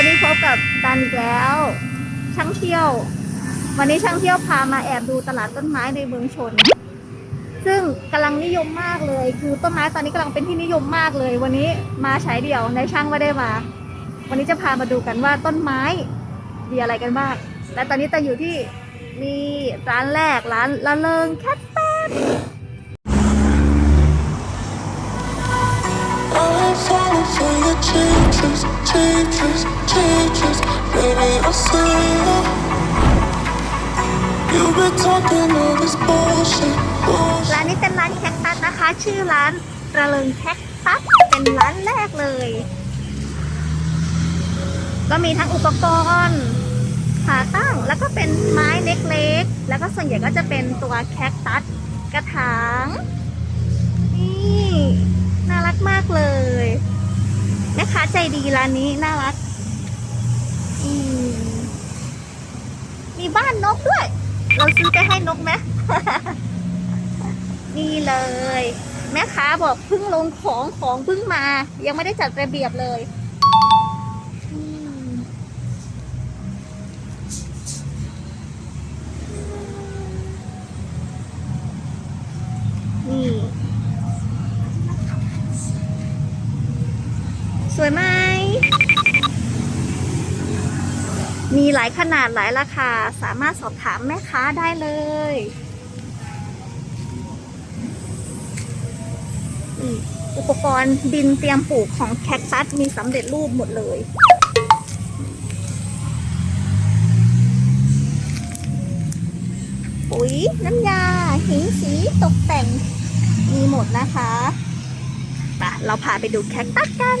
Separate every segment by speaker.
Speaker 1: วันนี้พบกับดันอีกแล้ว ช่างเที่ยว วันนี้ช่างเที่ยวพามาแอบดูตลาดต้นไม้ในเมืองชน ซึ่งกำลังนิยมมากเลย คือต้นไม้ตอนนี้กำลังเป็นที่นิยมมากเลย วันนี้มาฉายเดี่ยวในช่างไม่ได้มา วันนี้จะพามาดูกันว่าต้นไม้มีอะไรกันบ้างและตอนนี้แต่อยู่ที่นี่ร้านแรกร้านละเริงแคทตัส
Speaker 2: changes. Baby, I see you. You've been talking all this bullshit, bullshit.
Speaker 1: ร้านนี้เป็นร้านแคคตัสนะคะ ชื่อร้านระเริงแคคตัสเป็นร้านแรกเลย ก็มีทั้งอุปกรณ์ขาตั้งแล้วก็เป็นไม้เล็กๆ แล้วก็ส่วนใหญ่ก็จะเป็นตัวแคคตัสกระถางนี่น่ารักมากเลยแม่ค้าใจดีร้านนี้น่ารัก มีบ้านนกด้วย เราซื้อไปให้นกไหมนี่เลย แม่ค้าบอกเพิ่งลงของของเพิ่งมา ยังไม่ได้จัดระเบียบเลย หลายขนาดหลายราคา สามารถสอบถามแม่ค้าได้เลยอุปกรณ์ดินเตรียมปลูกของแคคตัสมีสำเร็จรูปหมดเลยปุ๋ยน้ำยา หินสีตกแต่งมีหมดนะคะไปเราพาไปดูแคคตัสกัน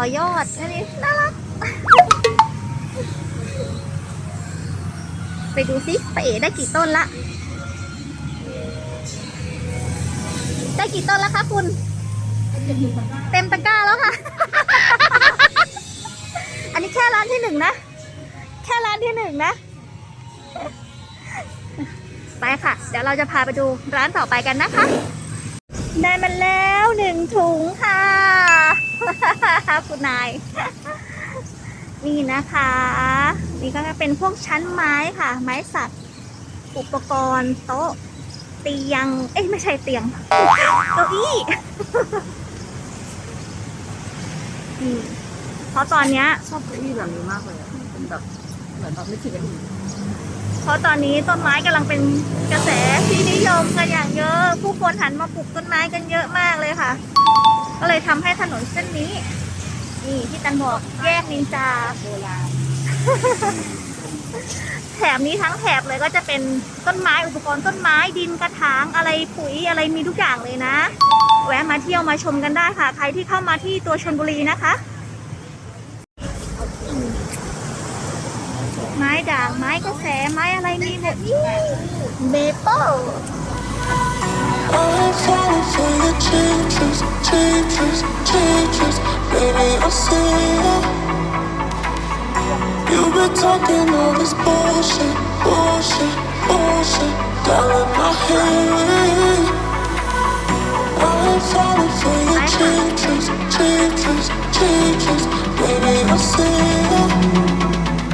Speaker 1: อยอดอันนี้น่ารัก ไปดูสิไปาเอ๋ได้กี่ต้นละ ได้กี่ต้นแล้วคะคุณ เต็มตะกร้าแล้วค่ะ อันนี้แค่ร้านที่หนึ่งนะ แค่ร้านที่หนึ่งนะ ไปค่ะ เดี๋ยวเราจะพาไปดูร้านต่อไปกันนะคะ ได้มาแล้วหนึ่งถุงค่ะ คุณนาย นี่นะคะ นี่ก็จะเป็นพวกชั้นไม้ค่ะ ไม้สัก อุปกรณ์โต๊ะ เตียง เอ้ยไม่ใช่เตียงเก้าอี้เพราะตอนเนี้ย
Speaker 3: ชอบเก้าอี้แบบนี้มากเลยเป็นแบบเหมือนแบบไม่คิดกัน
Speaker 1: เพราะตอนนี้ต้นไม้กำลังเป็นกระแสที่นิยมกันอย่างเยอะ ผู้คนหันมาปลูกต้นไม้กันเยอะมากเลยค่ะ ก็เลยทำให้ถนนเส้นนี้ นี่ที่ตันบอกแยกนินจา
Speaker 3: โบราณ
Speaker 1: แถบนี้ทั้งแถบเลยก็จะเป็นต้นไม้อุปกรณ์ต้นไม้ดินกระถางอะไรปุ๋ยอะไรมีทุกอย่างเลยนะ แวะมาเที่ยวมาชมกันได้ค่ะ ใครที่เข้ามาที่ตัวชนบุรีนะคะ ไม้ด่างไม้กระแสไม้อะไรมีหมดนี่เบเปิล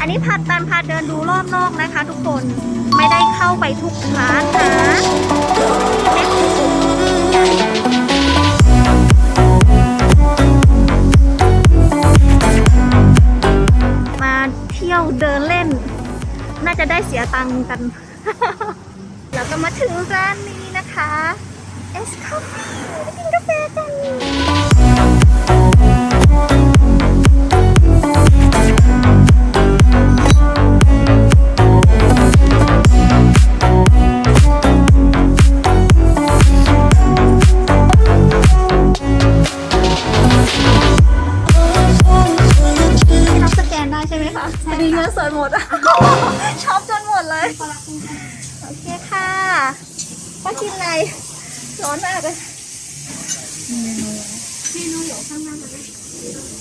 Speaker 1: อันนี้ผัดตันพาเดินดูรอบนอกนะคะทุกคนไม่ได้เข้าไปทุกร้านนะ มาเที่ยวเดินเล่น น่าจะได้เสียตังค์กัน แล้วก็มาถึงร้านนี้นะคะ เอสคาเฟ่ ป้ากินอะไรร้อนมากเลยเมนูอยู่ข้างหน้าเลย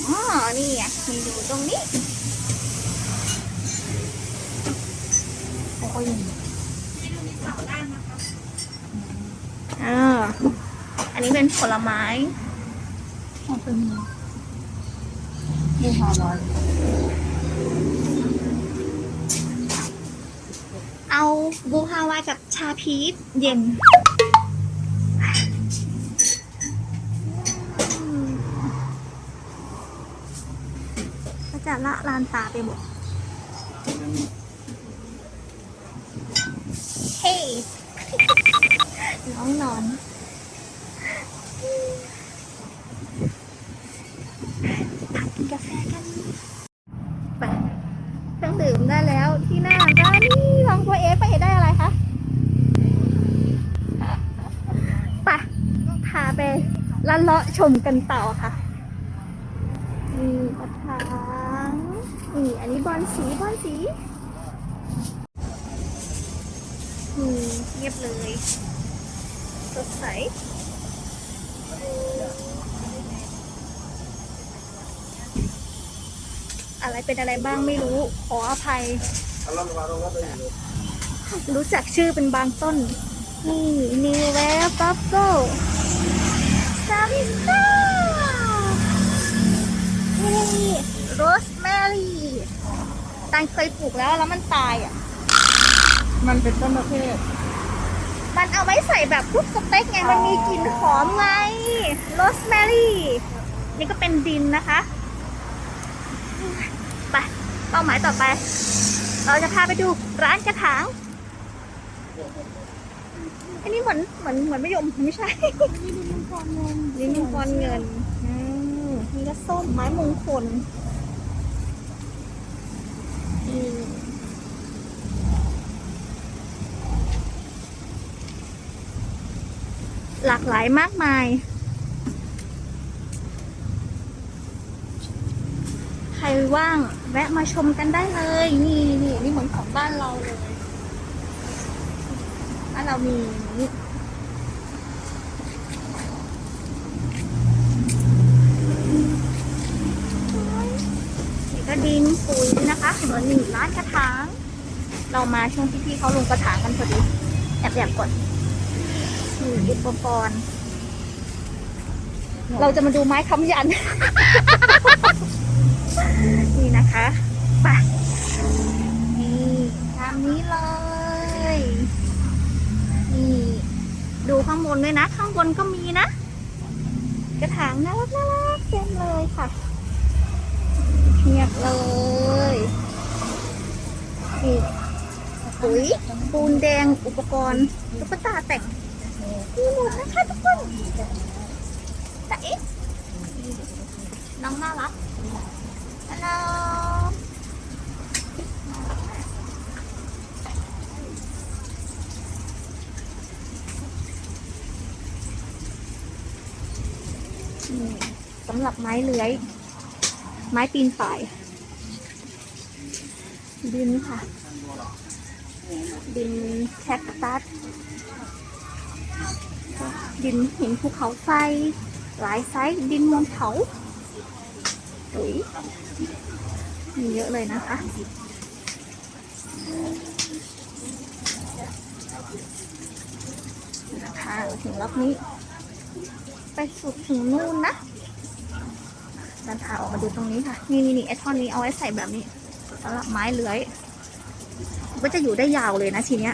Speaker 1: อ๋อ นี่ไงเมนูตรงนี้
Speaker 3: เขาก็ยัง
Speaker 1: อ่าอันนี้เป็นผลไม้
Speaker 3: ต้องเป็นบูฮาร้อย
Speaker 1: เอาบูฮาวายกับชาพีชเย็น ก็จะละลานตาไปหมด เฮ้น้องนอนพักกินกาแฟกันไปเครื่องดื่มได้แล้วที่หน้าร้านนี่ลองตัวเอฟไปเห็นได้อะไรคะไปพาไป ลันเลาะชมกันต่อค่ะนี่กระถางนี่อันนี้บอลสีบอลสีอืมเงียบเลยสดใสอะไรเป็นอะไรบ้างไม่รู้ขออภัย รู้จักชื่อเป็นบางต้น นี่นิวเวฟบัฟเฟิลซาบิซ่านี่โรสแมรี่ตันเคยปลูกแล้วแล้วมันตายอะ
Speaker 3: มันเป็นต้นประเภท
Speaker 1: มันเอาไว้ใส่แบบพวกสเต็กไง มันมีกลิ่นหอมไงโรสแมรี่ นี่ก็เป็นดินนะคะ ไป เป้าหมายต่อไป เราจะพาไปดูร้านกระถาง อันนี้เหมือนเหมือนเหมือนมะยมไม่ใช่
Speaker 3: นี่ดินมังกรเงิน
Speaker 1: นี่มังกรเงินอืมนี่ก็ส้มไม้มงคลหลากหลายมากมาย ใครว่างแวะมาชมกันได้เลย นี่นี่นี่เหมือนของบ้านเราเลย บ้าเรามีนี่ก็ดินปุ๋ยนะคะเหมือนหนึ่งร้านกระถาง เรามาช่วงที่พี่เขาลงกระถางกันพอดีแอบแอบๆก่อนนี่อุปกรณ์ เราจะมาดูไม้ค้ำยัน นี่นะคะ ไป นี่ตามนี้เลย นี่ ดูข้างบนด้วยนะ ข้างบนก็มีนะ กระถางน่ารักน่ารักเต็มเลยค่ะเงียบเลยนี่ปุ๋ยปูนแดงอุปกรณ์ตุ๊กตาแต่งมีหมดนะคะทุกคนแต่เอ๊ะน้องน่ารักฮัลโหล สำหรับไม้เลื้อย ไม้ปีนป่าย ดินค่ะ ดินแคคตัสดินหินภูเขาไฟ หลายไซส์ดินมวลเขาอุยมีเยอะเลยนะคะค่ะถึงรอบนี้ ไปสุดถึงนู่นนะเดินทาออกมาดูตรงนี้ค่ะ นี่นี่นี่ไอท่อนนี้เอาไว้ใส่แบบนี้สำหรับไม้เลื้อย ก็จะอยู่ได้ยาวเลยนะทีเนี้ย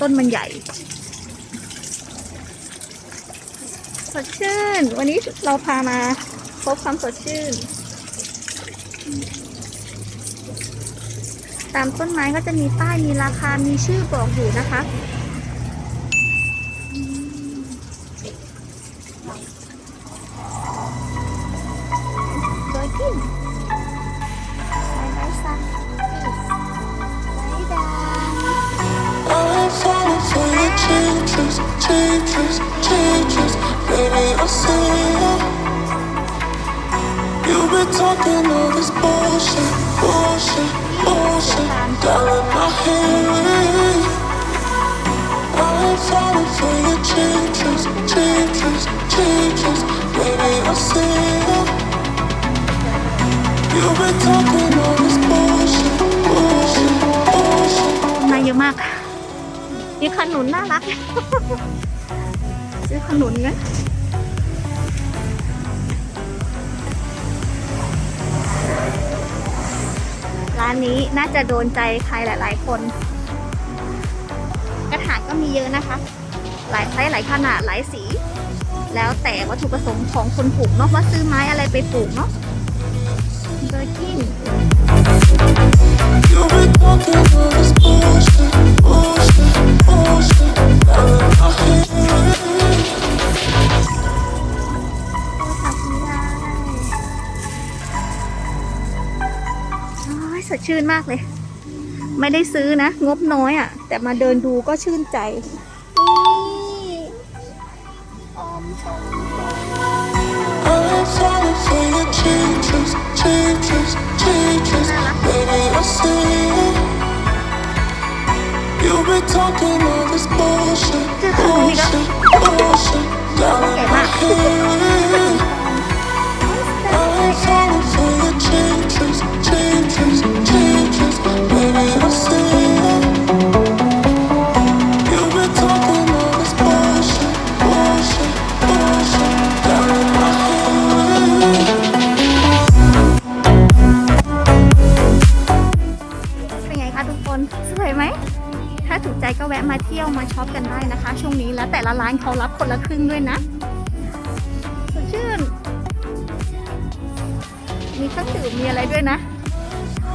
Speaker 1: ต้นมันใหญ่สดชื่น วันนี้เราพามาพบความสดชื่น ตามต้นไม้ก็จะมีป้ายมีราคา มีชื่อบอกอยู่นะคะ มาเยอะมาก มีขนุนน่ารัก ซื้อขนุนกัน ร้านนี้น่าจะโดนใจใครหลาย ๆ คน กระถางก็มีเยอะนะคะ หลายไซส์หลายขนาดหลายสี แล้วแต่วัตถุประสงค์ของคนปลูกเนาะว่าซื้อไม้อะไรไปปลูกเนาะเบอร์กิน
Speaker 2: You've been talking all
Speaker 1: สดชื่นมากเลย ไม่ได้ซื้อนะ งบน้อยอะ่ะ แต่มาเดินดูก็ชื่นใจนี่ออมชม
Speaker 2: I'm falling for your changes, changes, changes. Baby, I see
Speaker 1: ละร้านเขารับคนละครึ่งด้วยนะสดชื่น มีเครื่องดื่มมีอะไรด้วยนะ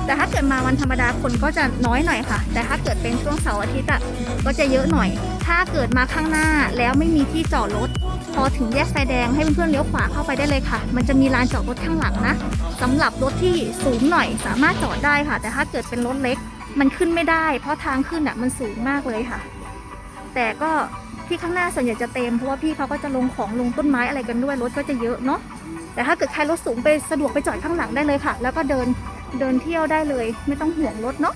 Speaker 1: แต่ถ้าเกิดมาวันธรรมดาคนก็จะน้อยหน่อยค่ะ แต่ถ้าเกิดเป็นช่วงเสาร์อาทิตย์อะก็จะเยอะหน่อย ถ้าเกิดมาข้างหน้าแล้วไม่มีที่จอดรถพอถึงแยกไฟแดงให้เพื่อนๆเลี้ยวขวาเข้าไปได้เลยค่ะ มันจะมีลานจอดรถข้างหลังนะสำหรับรถที่สูงหน่อยสามารถจอดได้ค่ะ แต่ถ้าเกิดเป็นรถเล็ก มันขึ้นไม่ได้ เพราะทางขึ้นอะมันสูงมากเลยค่ะ แต่ก็ ที่ข้างหน้าส่วนใหญ่จะเต็มเพราะว่าพี่เขาก็จะลงของลงต้นไม้อะไรกันด้วยรถก็จะเยอะเนาะแต่ถ้าเกิดใครรถสูงไปสะดวกไปจอดข้างหลังได้เลยค่ะ แล้วก็เดินเดินเที่ยวได้เลย ไม่ต้องห่วงรถเนาะ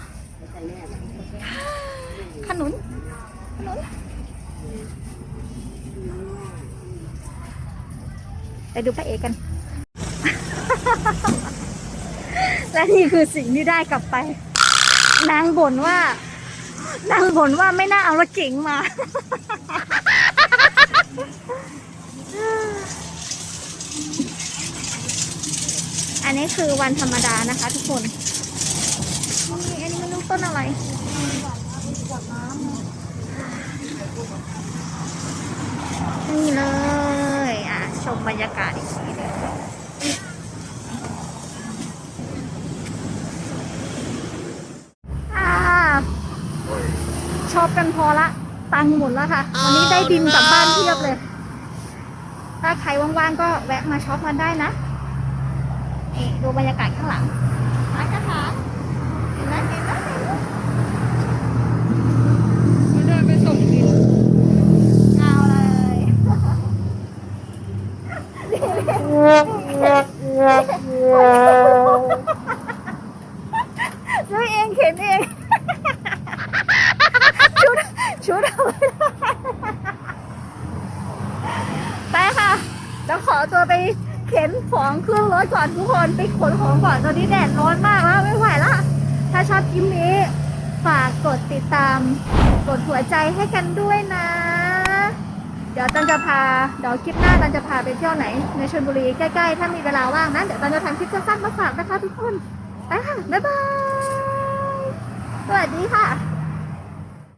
Speaker 1: ขนุนขนุนไปดูพระเอกกัน และนี่คือสิ่งที่ได้กลับไป นางบ่นว่า นางบ่นว่าไม่น่าเอารถเก๋งมา อันนี้คือวันธรรมดานะคะทุกคนนี่อันนี้ไม่รู้ต้นอะไรนี่เลย อะ ชมบรรยากาศอีกทีหนึงอ่า ชอบกันพอละตังค์หมดแล้วค่ะ วันนี้ได้ดินกลับบ้านเทียบเลย ถ้าใครว่างๆก็แวะมาช็อปกันได้นะนี่ดูบรรยากาศข้างหลังร้านกระถางเห็นไหมเห็นไหมเห็นไหม
Speaker 3: ไม่ได้ไปส่งดิน
Speaker 1: เอาเลย ซื้อเองเข็นเอง ชุดชุดเอาไว้ไปค่ะ แล้วข อตัวไปเข็นของขึ้นรถก่อนทุกคนไปขนของก่อนตอนนี้แดดร้อนมากแล้วไม่ไหวละถ้าชอบคลิปนี้ ฝากกดติดตาม กดหัวใจให้กันด้วยนะ เดี๋ยวตันจะพาเดี๋ยวคลิปหน้าตันจะพาไปเที่ยวไหน ในชลบุรีใกล้ๆ ถ้ามีเวลาว่างนะเดี๋ยวตันจะทำคลิปสั้นๆมาฝากนะคะทุกคนไปค่ะบ๊ายบายสวัสดีค่ะ